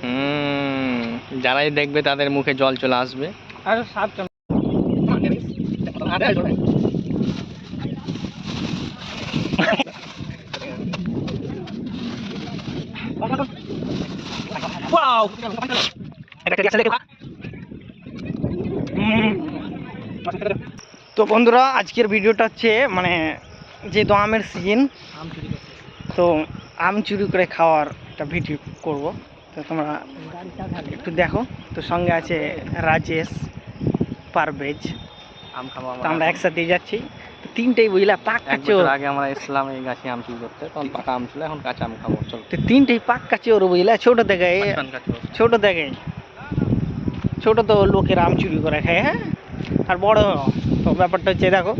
হুম যারাই দেখবে তাদের মুখে জল চলে আসবে। আর তো বন্ধুরা আজকের ভিডিওটা হচ্ছে মানে যেহেতু আমের সিজন তো আম চুরি করে খাওয়ার একটা ভিডিও করব তো তোমরা একটু দেখো তো সঙ্গে আছে রাজেশ পারভেজ আমরা একসাথে যাচ্ছি তো তিনটেই বুঝলা পাক্কা চোর আগে আমরা ইসলাম এই গাছে আম চুরি করতে তখন পাকা আম ছিল এখন কাঁচা আম খাব চল তো তিনটেই পাক্কা চোর বুঝলা ছোট থেকে ছোট থেকে ছোট তো লোকের আম চুরি করে খায় হ্যাঁ আর বড় তো ব্যাপারটা হচ্ছে দেখো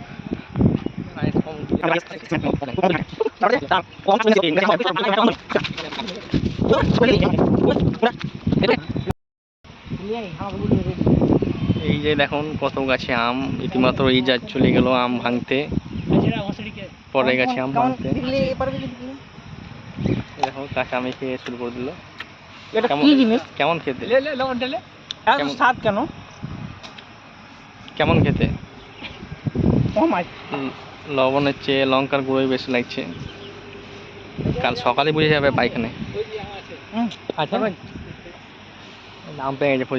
এই যে দেখুন কত গাছে আম ইতিমাত্র এই যা চলে গেল আম ভাঙতে। পরে গেছে আম ভাঙতে। দেখো কাঁচা আমি খেয়ে শুরু করে দিল। কেমন- জিনিস? কেমন খেতে? স্বাদ কেন? কেমন খেতে? উম, লবণের চেয়ে লঙ্কার গুঁড়োই বেশি লাগছে। কাল সকালে বুঝে যাবে পাইখানে আচ্ছা পেয়ে গেছে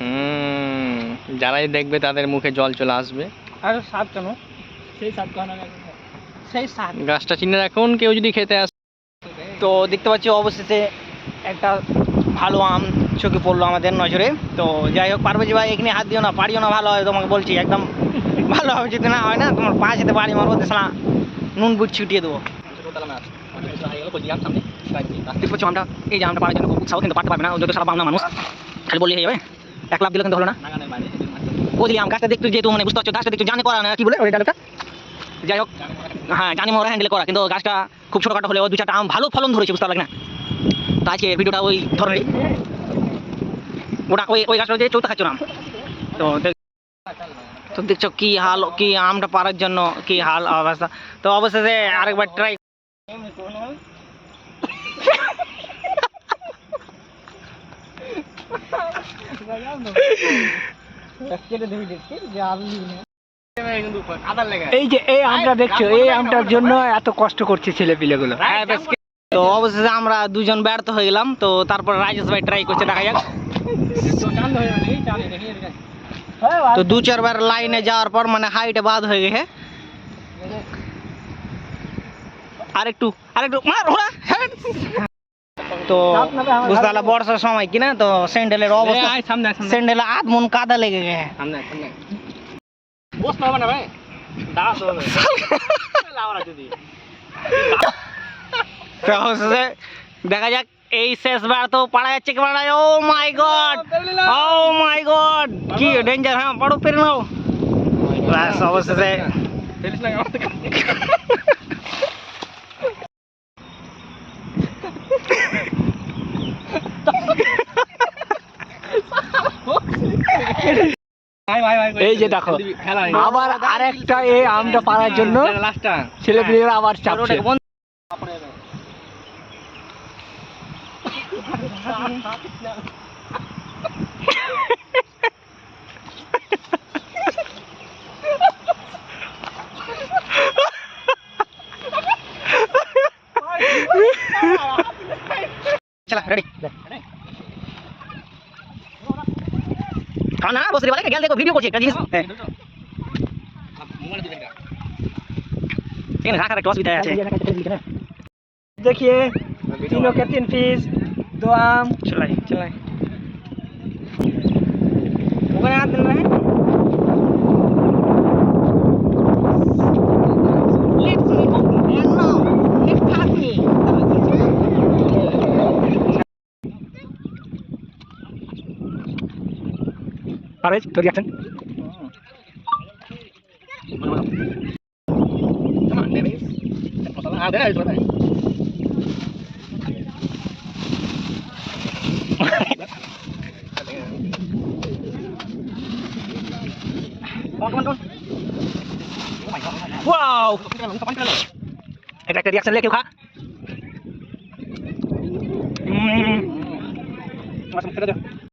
হুম যারাই দেখবে তাদের মুখে জল চলে আসবে। আর স্বাদ কেন সেই স্বাদ কেন সেই স্বাদ গাছটা চিনে রাখুন কেউ যদি খেতে আসে তো দেখতে পাচ্ছি অবশেষে একটা ভালো আম চোখে পড়ল আমাদের নজরে। তো যাই হোক পারবে যে ভাই এখানে হাত দিও না পারিও না ভালো হয় তোমাকে বলছি একদম ভালো হবে যদি না হয় না তোমার পা যেতে পারি মারবো দেশলা নুন বুট ছিটিয়ে দেবো। দেখতে পাচ্ছ আমটা এই যে আমটা পারার জন্য উৎসাহ কিন্তু পারতে পারবে না যত সারা বাংলা মানুষ খালি বললে হয়ে যাবে। এক লাভ দিলে কিন্তু হলো না। দিলি আম গাছটা দেখতে যেহেতু মানে বুঝতে পারছ গাছটা দেখতে জানে করা না কি বলে ওই ডালটা? যাই হোক হ্যাঁ জানি মোরা হ্যান্ডেল করা কিন্তু গাছটা খুব ছোটখাটো হলেও দু চারটা আম ভালো ফলন ধরেছে বুঝতে পারলে না। তো আজকে ভিডিওটা ওই ধরনেরই ওটা ওই ওই গাছটা যে চৌথা খাচ্ছ আম? তো তো দেখছ কি হাল কি আমটা পারার জন্য কি হাল অবস্থা। তো অবশেষে আরেকবার ট্রাই এই যে এই আমটা দেখছ এই আমটার জন্য এত কষ্ট করছে ছেলে পিলেগুলো হ্যাঁ, বেশ। তো অবশেষে আমরা দুজন ব্যর্থ হয়ে গেলাম তো তারপর রাজেশ ভাই ট্রাই করছে দেখা যাক তো দু চারবার লাইনে যাওয়ার পর মানে হাইটে বাদ হয়ে গেছে আরেকটু আরেকটু মার ওরা হ্যাঁ। তো বুঝতে পারলা বর্ষার সময় কিনা তো স্যান্ডেলের অবস্থা সামনে স্যান্ডেলে আধ মন কাদা লেগে গেছে। সামনে সামনে। বস না না ভাই। দাঁড়া তো লাউরা যদি। তো অবশেষে দেখা যাক এই শেষবার তো পাড়া যাচ্ছে কি পাড়া oh my god oh my god কি ডেঞ্জার হ্যাঁ পড়ো পেরে নাও। ব্যাস অবশেষে ফেলিস না আমার থেকে এই যে দেখো আবার আরেকটা এই আমটা পারার জন্য লাস্টটা ছেলে পিলেরা আবার চাপছে। চলা রেডি বসে বলে গেল দেখো ভিডিও করছি একটা জিনিস হ্যাঁ এখানে রাখার একটা অসুবিধা আছে देखिए तीनों के तीन पीस दो आम चलाई चलाई ওখানে হাত দিল আর এই তোর রিয়াকশন এটা একটা রিয়াকশন লেখে খা। হুম তোমার সঙ্গে